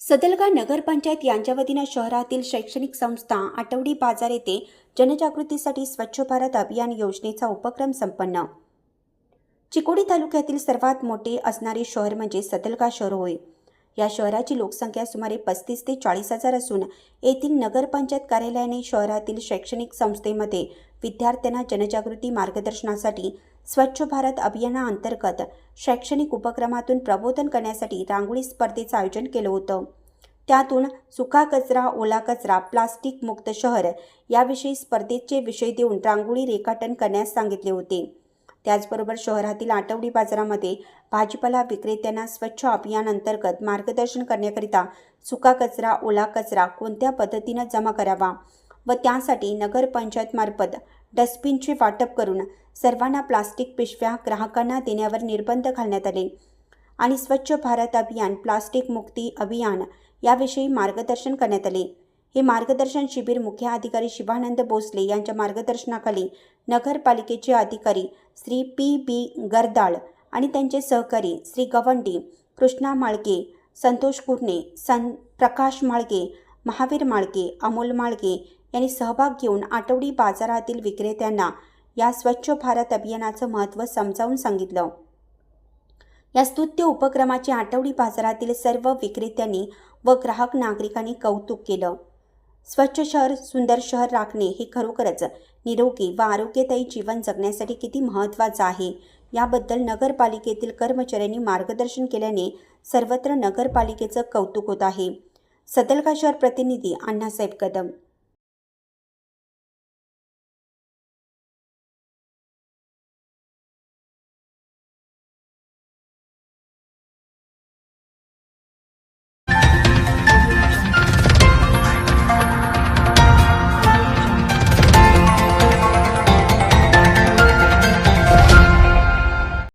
सदलगा नगरपंचायत यांच्या वतीनं शहरातील शैक्षणिक संस्था आठवडी बाजार येथे जनजागृतीसाठी स्वच्छ भारत अभियान योजनेचा उपक्रम संपन्न. चिकोडी तालुक्यातील सर्वात मोठे असणारे शहर म्हणजे सदलगा शहर होय. या शहराची लोकसंख्या सुमारे पस्तीस ते चाळीस हजार असून येथील नगरपंचायत कार्यालयाने शहरातील शैक्षणिक संस्थेमध्ये विद्यार्थ्यांना जनजागृती मार्गदर्शनासाठी स्वच्छ भारत अभियानाअंतर्गत शैक्षणिक उपक्रमातून प्रबोधन करण्यासाठी रांगोळी स्पर्धेचं आयोजन केलं होतं. त्यातून सुका कचरा ओला कचरा प्लास्टिक मुक्त शहर याविषयी स्पर्धेचे विषय देऊन रांगोळी रेखाटन करण्यास सांगितले होते. त्याचबरोबर शहरातील आठवडी बाजारामध्ये भाजीपाला विक्रेत्यांना स्वच्छ अभियान अंतर्गत मार्गदर्शन करण्याकरिता सुका कचरा ओला कचरा कोणत्या पद्धतीनं जमा करावा व त्यासाठी नगरपंचायतमार्फत डस्टबिनचे वाटप करून सर्वांना प्लास्टिक पिशव्या ग्राहकांना देण्यावर निर्बंध घालण्यात आले. आणि स्वच्छ भारत अभियान प्लास्टिक मुक्ती अभियान याविषयी मार्गदर्शन करण्यात आले. हे मार्गदर्शन शिबिर मुख्य अधिकारी शिवानंद भोसले यांच्या मार्गदर्शनाखाली नगरपालिकेचे अधिकारी श्री पी बी गरदाळ आणि त्यांचे सहकारी श्री गवंडी कृष्णा माळके संतोष कुर्णे सं प्रकाश माळके महावीर माळके अमोल माळके यांनी सहभाग घेऊन आठवडी बाजारातील विक्रेत्यांना या स्वच्छ भारत अभियानाचं महत्त्व समजावून सांगितलं. या स्तुत्य उपक्रमाचे आठवडी बाजारातील सर्व विक्रेत्यांनी व ग्राहक नागरिकांनी कौतुक केलं. स्वच्छ शहर सुंदर शहर राखणे हे खरोखरच निरोगी व आरोग्यदायी जीवन जगण्यासाठी किती महत्त्वाचं आहे? याबद्दल नगरपालिकेतील कर्मचाऱ्यांनी मार्गदर्शन केल्याने सर्वत्र नगरपालिकेचं कौतुक होत आहे. सतलका शहर प्रतिनिधी अण्णासाहेब कदम